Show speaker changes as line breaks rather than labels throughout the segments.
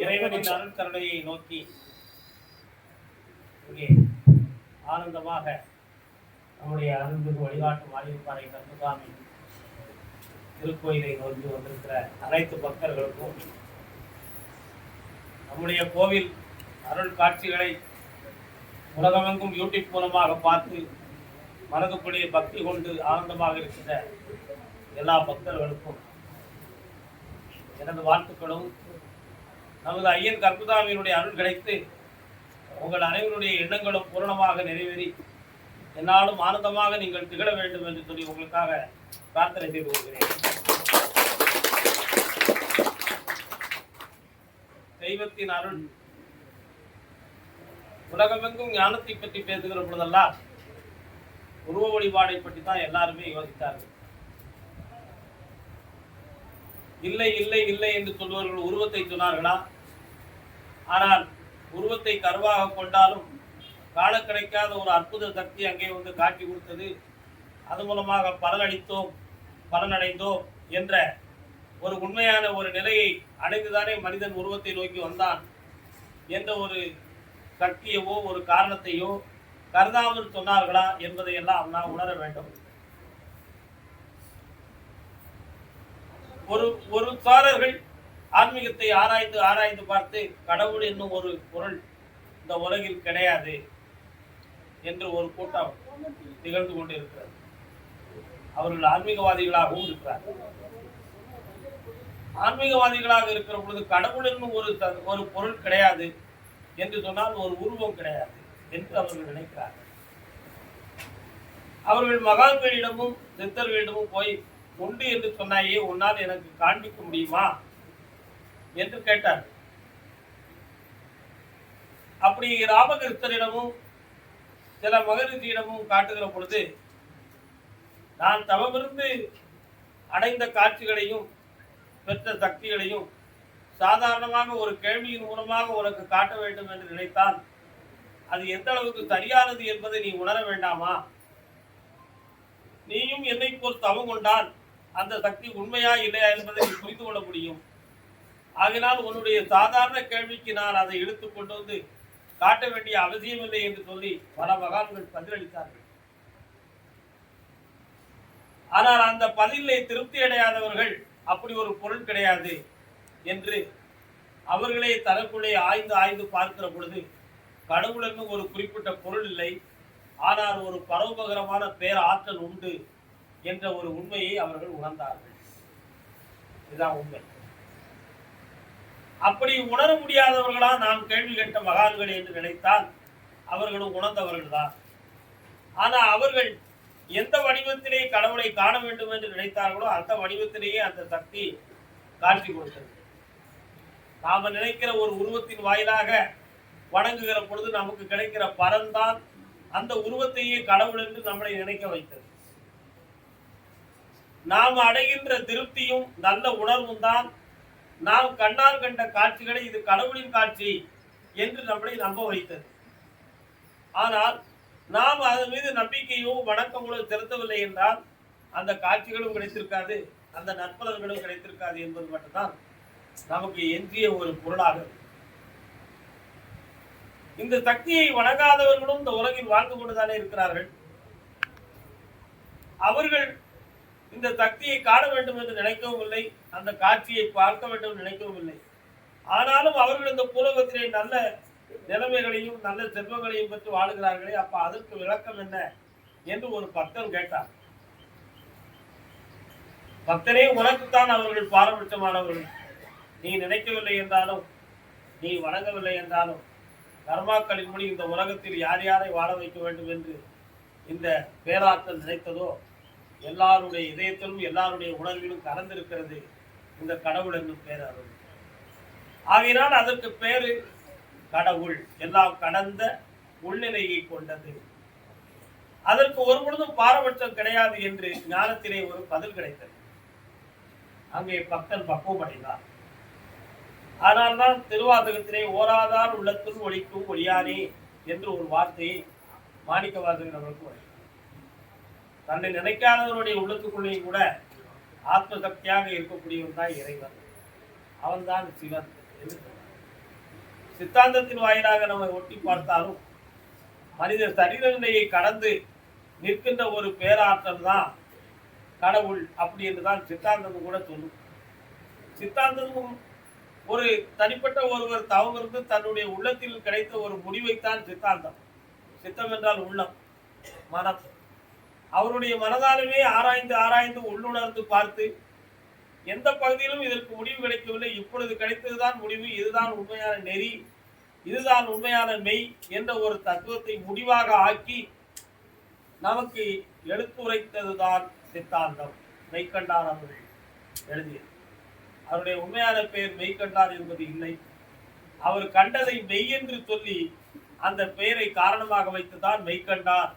இறைவனின் அருள் கருணையை நோக்கி இங்கே ஆனந்தமாக நம்முடைய அருள்மிகு வழிகாட்டு மாளிகைப்பாறை கந்தசாமி திருக்கோயிலை நோக்கி வந்திருக்கிற அனைத்து பக்தர்களுக்கும் நம்முடைய கோவில் அருள் காட்சிகளை உலகமெங்கும் யூடியூப் மூலமாக பார்த்து மனதுக்குள்ளே பக்தி கொண்டு ஆனந்தமாக இருக்கின்ற எல்லா பக்தர்களுக்கும் எனது வாழ்த்துக்களும். நமது ஐயன் கற்புதாமியினுடைய அருள் கிடைத்து உங்கள் அனைவருடைய எண்ணங்களும் பூரணமாக நிறைவேறி என்னாலும் ஆனந்தமாக நீங்கள் திகழ வேண்டும் என்று சொல்லி உங்களுக்காக பிரார்த்தனை செய்து கொள்கிறேன். தெய்வத்தின் அருள் உலகமெங்கும் ஞானத்தை பற்றி பேசுகிற பொழுதெல்லாம் உருவ வழிபாடை பற்றி தான் எல்லாருமே யோசித்தார்கள். இல்லை இல்லை இல்லை என்று சொல்பவர்கள் உருவத்தை சொன்னார்களா? ஆனால் உருவத்தை கருவாக கொண்டாலும் காண கிடைக்காத ஒரு அற்புத சக்தி அங்கே வந்து காட்டி கொடுத்தது. அது மூலமாக பலனளித்தோம் பலனடைந்தோம் என்ற ஒரு உண்மையான ஒரு நிலையை அடைந்துதானே மனிதன் உருவத்தை நோக்கி வந்தான் என்ற ஒரு சக்தியவோ ஒரு காரணத்தையோ கருதாமல் சொன்னார்களா என்பதை எல்லாம் நாம் உணர வேண்டும். ஒரு ஒரு சாரர்கள் ஆன்மீகத்தை ஆராய்ந்து ஆராய்ந்து பார்த்து கடவுள் என்னும் ஒரு பொருள் இந்த உலகில் கிடையாது என்று ஒரு கூட்டம் திகழ்ந்து கொண்டிருக்கிறது. அவர்கள் ஆன்மீகவாதிகளாகவும் இருக்கிறார் ஆன்மீகவாதிகளாக இருக்கிற பொழுது கடவுள் என்னும் ஒரு ஒரு பொருள் கிடையாது என்று சொன்னால் ஒரு உருவம் கிடையாது. என்று அவர்கள் நினைக்கிறார்கள். அவர்கள் மகான்களிடமும் சித்தர்களிடமும் போய் உண்டு என்று சொன்னாயே உன்னால் எனக்கு காண்பிக்க முடியுமா? என்று கேட்டார் அப்படி ராமகிருஷ்ணரிடமும் சில மகரிஷியிடமும் காட்டுகிற பொழுது நான் தவமிருந்து அடைந்த காட்சிகளையும் பெற்ற சக்திகளையும் சாதாரணமாக ஒரு கேள்வியின் மூலமாக உனக்கு காட்ட வேண்டும் என்று நினைத்தான் அது எந்த அளவுக்கு சரியானது என்பதை நீ உணர வேண்டாமா? நீயும் என்னை போல் தவம் கொண்டால் அந்த சக்தி உண்மையா இல்லையா என்பதை நீ புரிந்து கொள்ள முடியும். ஆகினால் உன்னுடைய சாதாரண கேள்விக்கு நான் அதை எடுத்து கொண்டு வந்து காட்ட வேண்டிய அவசியமில்லை என்று சொல்லி பல மகான்கள் பதிலளித்தார்கள். ஆனால் அந்த பதிலை திருப்தி அடையாதவர்கள் அப்படி ஒரு பொருள் கிடையாது என்று அவர்களே தனக்குள்ளே ஆய்ந்து ஆய்ந்து பார்க்கிற பொழுது கடவுளுக்கு ஒரு குறிப்பிட்ட பொருள் இல்லை. ஆனால் ஒரு பரோபகரமான பேர் ஆற்றல் உண்டு என்ற ஒரு உண்மையை அவர்கள் உணர்ந்தார்கள். இதுதான் உண்மை. அப்படி உணர முடியாதவர்களா நாம் கேள்வி கேட்ட மகான்கள் என்று நினைத்தால் அவர்களும் உணர்ந்தவர்கள் தான் ஆனால் அவர்கள் எந்த வடிவத்திலே கடவுளை காண வேண்டும் என்று நினைத்தார்களோ அந்த வடிவத்திலேயே அந்த சக்தி காட்சி கொடுத்தது. நாம நினைக்கிற ஒரு உருவத்தின் வாயிலாக வணங்குகிற பொழுது நமக்கு கிடைக்கிற பலன்தான் அந்த உருவத்தையே கடவுள் என்று நம்மளை நினைக்க வைத்தது. நாம் அடைகின்ற திருப்தியும் நல்ல உணர்வும் தான். நாம் கண்ணால் கண்ட காட்சிகளை இது கடவுளின் காட்சி என்று நம்மளை நம்ப வைத்தது. ஆனால் நாம் அதன் மீது நம்பிக்கையோ வணக்கங்களோ செலுத்தவில்லை என்றால் அந்த காட்சிகளும் கிடைத்திருக்காது அந்த நற்பலன்களும் கிடைத்திருக்காது என்பது மட்டும்தான் நமக்கு எஞ்சிய ஒரு பொருளாகும் இந்த சக்தியை வணங்காதவர்களும் இந்த உலகில் வாழ்ந்து கொண்டுதானே இருக்கிறார்கள்? அவர்கள் இந்த சக்தியை காண வேண்டும் என்று நினைக்கவும் இல்லை அந்த காட்சியை பார்க்க வேண்டும் என்று நினைக்கவும் இல்லை. ஆனாலும் அவர்கள் இந்த பூலகத்திலே நல்ல நிலைமைகளையும் நல்ல செல்வங்களையும் பெற்று வாழுகிறார்களே அப்ப அதற்கு விளக்கம் என்ன என்று ஒரு பக்தன் கேட்டார். பக்தனே உனக்குத்தான் அவர்கள் பாரபட்சமானவர்கள். நீ நினைக்கவில்லை என்றாலும் நீ வணங்கவில்லை என்றாலும் கர்மாக்களின்படி இந்த உலகத்தில் யார் யாரை வாழ வைக்க வேண்டும் என்று இந்த பேராற்றல் நினைத்ததோ எல்லாருடைய இதயத்திலும் எல்லாருடைய உணர்விலும் கலந்திருக்கிறது இந்த கடவுள் என்னும் பேரருள் ஆகையினால் அதற்கு பேரு கடவுள். எல்லாம் கடந்த உள்நிலையை கொண்டது. அதற்கு ஒரு பொழுதும் பாரபட்சம் கிடையாது என்று ஞானத்திலே ஒரு பதில் கிடைத்தது. அங்கே பக்தன் பக்குவம் அடைந்தார் ஆனால்தான் திருவாசகத்திலே ஓராதார் உள்ளத்தில் ஒழிக்கும் ஒளியானே என்று ஒரு வார்த்தையை மாணிக்க வாசகர் அவருக்கு தன்னை நினைக்காதவனுடைய உள்ளத்துக்குள்ளேயும் கூட ஆத்ம சக்தியாக இருக்கக்கூடியவன் தான் இறைவன். அவன்தான் சிவன் என்று சித்தாந்தத்தின் வாயிலாக நம்ம ஒட்டி பார்த்தாலும் மனித சரீர நிலையை கடந்து நிற்கின்ற ஒரு பேராற்றல் தான் கடவுள் அப்படி என்று தான் சித்தாந்தமும் கூட சொல்லும். சித்தாந்தமும் ஒரு தனிப்பட்ட ஒருவர் தவமிருந்து தன்னுடைய உள்ளத்தில் கிடைத்த ஒரு முடிவைத்தான் சித்தாந்தம். சித்தம் என்றால் உள்ளம் மனம். அவருடைய மனதாலுமே ஆராய்ந்து ஆராய்ந்து உள்ளுணர்ந்து பார்த்து எந்த பகுதியிலும் இதற்கு முடிவு கிடைக்கவில்லை. இப்பொழுது கிடைத்ததுதான் முடிவு இதுதான் உண்மையான நெறி இதுதான் உண்மையான மெய் என்ற ஒரு தத்துவத்தை முடிவாக ஆக்கி நமக்கு எடுத்துரைத்ததுதான் சித்தாந்தம். மெய்கண்டார் எழுதியது. அவருடைய உண்மையான பெயர் மெய்கண்டார் என்பது இல்லை. அவர் கண்டதை மெய் என்று சொல்லி அந்த பெயரை காரணமாக வைத்துதான் மெய்கண்டார்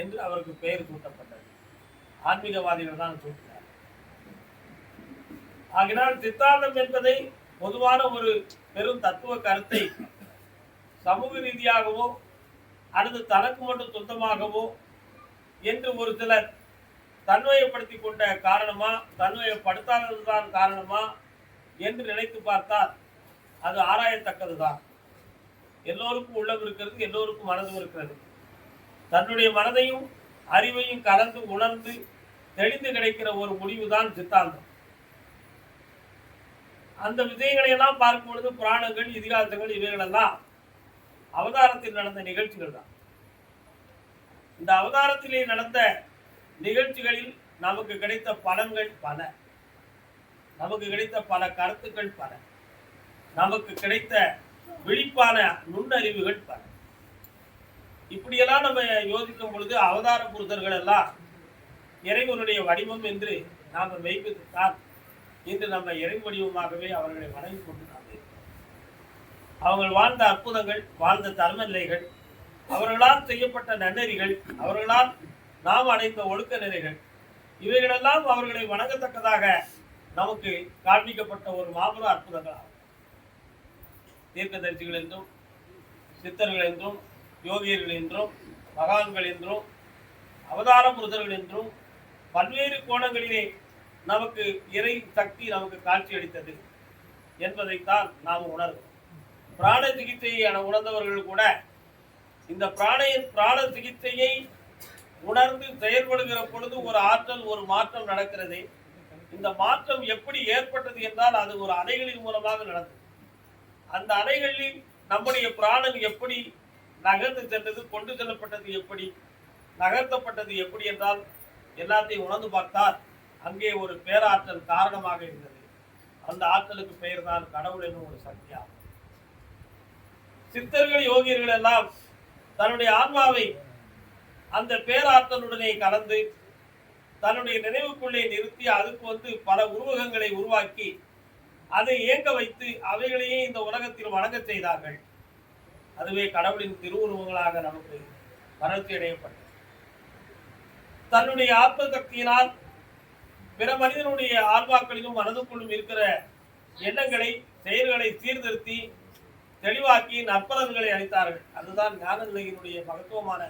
என்று அவருக்கு பெயர் சூட்டப்பட்டது. ஆன்மீகவாதிகள் தான் சூட்டினார் ஆகினால் சித்தாந்தம் என்பதை பொதுவான ஒரு பெரும் தத்துவ கருத்தை சமூக ரீதியாகவோ அல்லது தனக்கு மட்டும் சொந்தமாகவோ என்று ஒரு சிலர் தன்வயப்படுத்தி கொண்ட காரணமா தன்வயப்படுத்தாததுதான் காரணமா என்று நினைத்து பார்த்தால் அது ஆராயத்தக்கதுதான். எல்லோருக்கும் உள்ளம் இருக்கிறது எல்லோருக்கும் மனதும் இருக்கிறது. தன்னுடைய மனதையும் அறிவையும் கலந்து உணர்ந்து தெளிந்து கிடைக்கிற ஒரு முடிவுதான் சித்தாந்தம். அந்த விஜயங்களை எல்லாம் பார்க்கும் பொழுது புராணங்கள் இதிகாசங்கள் இவைகளெல்லாம் அவதாரத்தில் நடந்த நிகழ்ச்சிகள் தான் இந்த அவதாரத்திலே நடந்த நிகழ்ச்சிகளில் நமக்கு கிடைத்த பலன்கள் பல. நமக்கு கிடைத்த பல கருத்துக்கள் பல. நமக்கு கிடைத்த விழிப்பான நுண்ணறிவுகள் பல. இப்படியெல்லாம் நம்ம யோசிக்கும் பொழுது அவதார புருஷர்கள் எல்லாம் இறைவனுடைய வடிவம் என்று நாம் மெய்ப்பித்துத்தான் இன்று நம்ம இறை வடிவமாகவே அவர்களை வணங்கி கொண்டு நாம் அவர்கள் வாழ்ந்த அற்புதங்கள் வாழ்ந்த தர்மநிலைகள் அவர்களால் செய்யப்பட்ட நன்னெறிகள் அவர்களால் நாம் அடைந்த ஒழுக்க நிலைகள். இவைகளெல்லாம் அவர்களை வணங்கத்தக்கதாக நமக்கு காண்பிக்கப்பட்ட ஒரு மாபெரும் அற்புதங்கள் ஆகும் தீர்க்கதரிசிகள் என்றும் சித்தர்கள் என்றும் யோகியர்கள் என்றும் மகான்கள் என்றும் அவதார முருதர்கள் என்றும் பல்வேறு கோணங்களிலே நமக்கு இறை சக்தி நமக்கு காட்சி அளித்தது என்பதைத்தான் நாம் உணர்வோம் பிராண சிகிச்சையை உணர்ந்தவர்கள் கூட இந்த பிராண பிராண சிகிச்சையை உணர்ந்து செயல்படுகிற பொழுது ஒரு ஆற்றல் ஒரு மாற்றம் நடக்கிறது. இந்த மாற்றம் எப்படி ஏற்பட்டது என்றால் அது ஒரு அலைகளின் மூலமாக நடந்தது. அந்த அலைகளில் நம்முடைய பிராணன் எப்படி நகர்ந்து சென்றது கொண்டு செல்லப்பட்டது எப்படி நகர்த்தப்பட்டது எப்படி என்றால் எல்லாத்தையும் உணர்ந்து பார்த்தால் அங்கே ஒரு பேராற்றல் காரணமாக இருந்தது. அந்த ஆற்றலுக்கு பெயர் தான் கடவுள் என்னும் ஒரு சக்தியாகும் சித்தர்கள் யோகியர்கள் எல்லாம் தன்னுடைய ஆன்மாவை அந்த பேராற்றலுடனே கலந்து தன்னுடைய நினைவுக்குள்ளே நிறுத்தி அதுக்கு வந்து பல உருவகங்களை உருவாக்கி அதை இயங்க வைத்து அவைகளையே இந்த உலகத்தில் வணங்கச் செய்தார்கள். அதுவே கடவுளின் திருவுருவங்களாக நமக்கு வளர்ச்சி அடையப்பட்டது. தன்னுடைய ஆத்ம சக்தியினால் பிற மனிதனுடைய ஆன்மாக்களிலும் மனதுக்குள்ளும் இருக்கிற எண்ணங்களை செயல்களை சீர்திருத்தி தெளிவாக்கி நற்பலன்களை அளித்தார்கள். அதுதான் ஞான நிலையினுடைய மகத்துவமான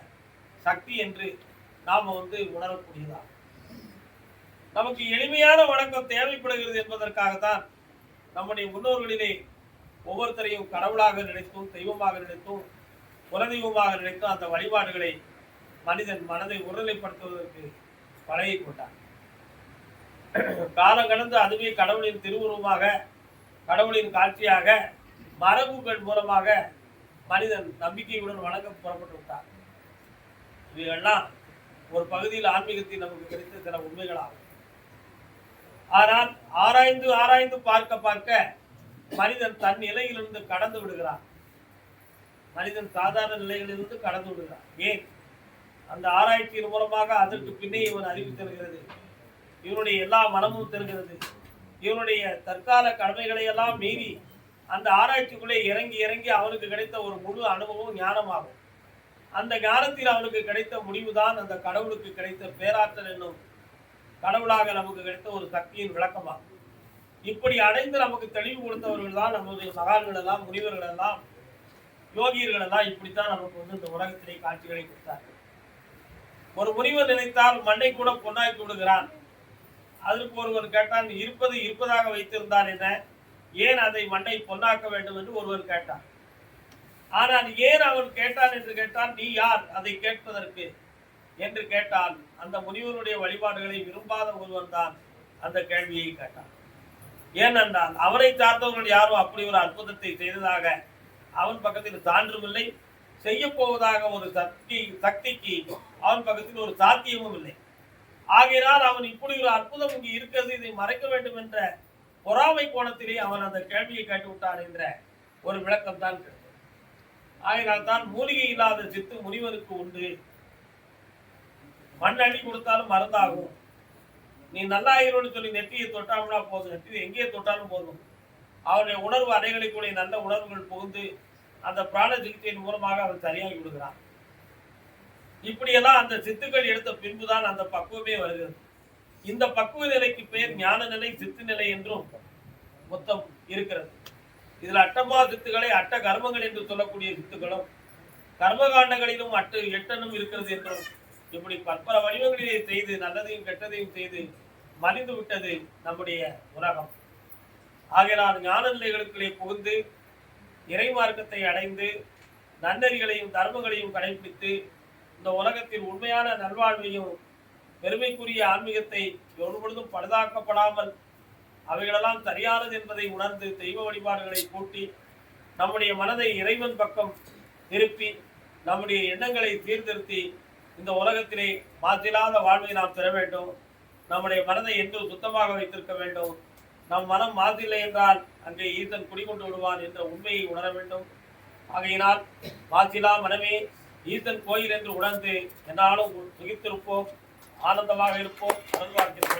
சக்தி என்று நாம் வந்து உணரக்கூடியதா நமக்கு எளிமையான வணக்கம் தேவைப்படுகிறது என்பதற்காகத்தான் நம்முடைய முன்னோர்களிலே ஒவ்வொருத்தரையும் கடவுளாக நினைத்தும் தெய்வமாக நினைத்தும் குலதெய்வமாக நினைத்தும் அந்த வழிபாடுகளை மனிதன் மனதை ஒருநிலைப்படுத்துவதற்கு பழகி கொண்டார் காலம் கடந்து அதுவே கடவுளின் திருவுருவமாக கடவுளின் காட்சியாக மரபுகள் மூலமாக மனிதன் நம்பிக்கையுடன் வணங்க புறப்பட்டு விட்டார் இவையெல்லாம் ஒரு பகுதியில் ஆன்மீகத்தில் நமக்கு கிடைத்த சில உண்மைகளாகும். ஆனால் ஆராய்ந்து ஆராய்ந்து பார்க்க பார்க்க மனிதன் தன் நிலையிலிருந்து கடந்து விடுகிறான். மனிதன் சாதாரண நிலையிலிருந்து கடந்து விடுகிறான். ஏன்? அந்த ஆராய்ச்சியின் மூலமாக அதற்கு பின்னே இவன் அறிவு தருகிறது. இவனுடைய எல்லா மனமும் தருகிறது. இவனுடைய தற்கால கடமைகளை எல்லாம் மீறி அந்த ஆராய்ச்சிக்குள்ளே இறங்கி இறங்கி அவனுக்கு கிடைத்த ஒரு முழு அனுபவம் ஞானமாகும். அந்த ஞானத்தில் அவனுக்கு கிடைத்த முடிவுதான் அந்த கடவுளுக்கு கிடைத்த பேராற்றல் என்னும் கடவுளாக நமக்கு கிடைத்த ஒரு சக்தியின் விளக்கமாகும். இப்படி அடைந்து நமக்கு தெளிவு கொடுத்தவர்கள் தான் நம்முடைய மகான்கள் எல்லாம் முனிவர்கள் எல்லாம் யோகியர்கள் எல்லாம் இப்படித்தான் நமக்கு வந்து இந்த உலகத்திலே காட்சிகளை கொடுத்தார்கள். ஒரு முனிவர் நினைத்தால் மண்ணை கூட பொன்னாக்கி விடுகிறான். அதற்கு ஒருவர் கேட்டான் இருப்பது இருப்பதாக வைத்திருந்தார் என்ன? ஏன் அதை மண்ணை பொன்னாக்க வேண்டும்? என்று ஒருவர் கேட்டான் ஆனால் ஏன் அவன் கேட்டான் என்று கேட்டான் நீ யார்? அதை கேட்பதற்கு. என்று கேட்டான். அந்த முனிவருடைய வழிபாடுகளை விரும்பாத ஒருவன் தான் அந்த கேள்வியை கேட்டான். ஏனென்றால் அவனை சார்ந்தவர்கள் யாரும் அப்படி ஒரு அற்புதத்தை செய்ததாக அவன் பக்கத்தில் சான்றும் இல்லை செய்ய போவதாக ஒரு சக்தி சக்திக்கு அவன் பக்கத்தில் ஒரு சாத்தியமும் இல்லை. ஆகையினால் அவன் இப்படி ஒரு அற்புதம் இங்கு இருக்கிறது இதை மறைக்க வேண்டும் என்ற பொறாமை கோணத்திலே அவன் அந்த கேள்வியை கேட்டு விட்டான் என்ற ஒரு விளக்கம் தான் ஆகினால் தான் மூலிகை இல்லாத சித்து முனிவருக்கு உண்டு. மண் அள்ளி கொடுத்தாலும் மருந்தாகும். நீ நல்லா இருன்னு சொல்லி நெற்றியை தொட்டாம்னா போதும். நெற்றியை எங்கேயே தொட்டாலும் போதும். அவருடைய உணர்வு அறைகளுக்குள்ளே நல்ல உணர்வுகள் புகுந்து அந்த பிராண சிகிச்சையின் மூலமாக அவன் சரியாகி விடுகிறான். இப்படியெல்லாம் அந்த சித்துக்கள் எடுத்த பின்புதான் அந்த பக்குவமே வருகிறது. இந்த பக்குவ நிலைக்கு பெயர் ஞான நிலை சித்து நிலை என்றும் மொத்தம் இருக்கிறது. இதில் அட்டமா சித்துக்களை அட்ட கர்மங்கள் என்று சொல்லக்கூடிய சித்துக்களும் கர்மகாண்டங்களிலும் அட்டு எட்டனும் இருக்கிறது என்றும் இப்படி பற்பல வடிவங்களிலே செய்து நல்லதையும் கெட்டதையும் செய்து மலிந்து விட்டது நம்முடைய உலகம். ஆகையால் ஞான நிலைகளுக்குள்ளே புகுந்து இறை மார்க்கத்தை அடைந்து நன்னறிகளையும் தர்மங்களையும் கடைபிடித்து இந்த உலகத்தில் உண்மையான நல்வாழ்வையும் பெருமைக்குரிய ஆன்மீகத்தை ஒருபொழுதும் பழுதாக்கப்படாமல் அவைகளெல்லாம் சரியானது என்பதை உணர்ந்து தெய்வ வழிபாடுகளை கூட்டி நம்முடைய மனதை இறைவன் பக்கம் திருப்பி நம்முடைய எண்ணங்களை சீர்திருத்தி இந்த உலகத்திலே மாற்றில்லாத வாழ்வை நாம் பெற வேண்டும். நம்முடைய மனதை என்றும் சுத்தமாக வைத்திருக்க வேண்டும். நம் மனம் மாற்றில்லை என்றால் அங்கே ஈசன் குடிகொண்டு விடுவான் என்ற உண்மையை உணர வேண்டும். ஆகையினால் மாற்றிலா மனமே ஈசன் கோயில் என்று உணர்ந்து என்னாலும் சுகித்திருப்போம் ஆனந்தமாக இருப்போம். அருள்வாக்கில்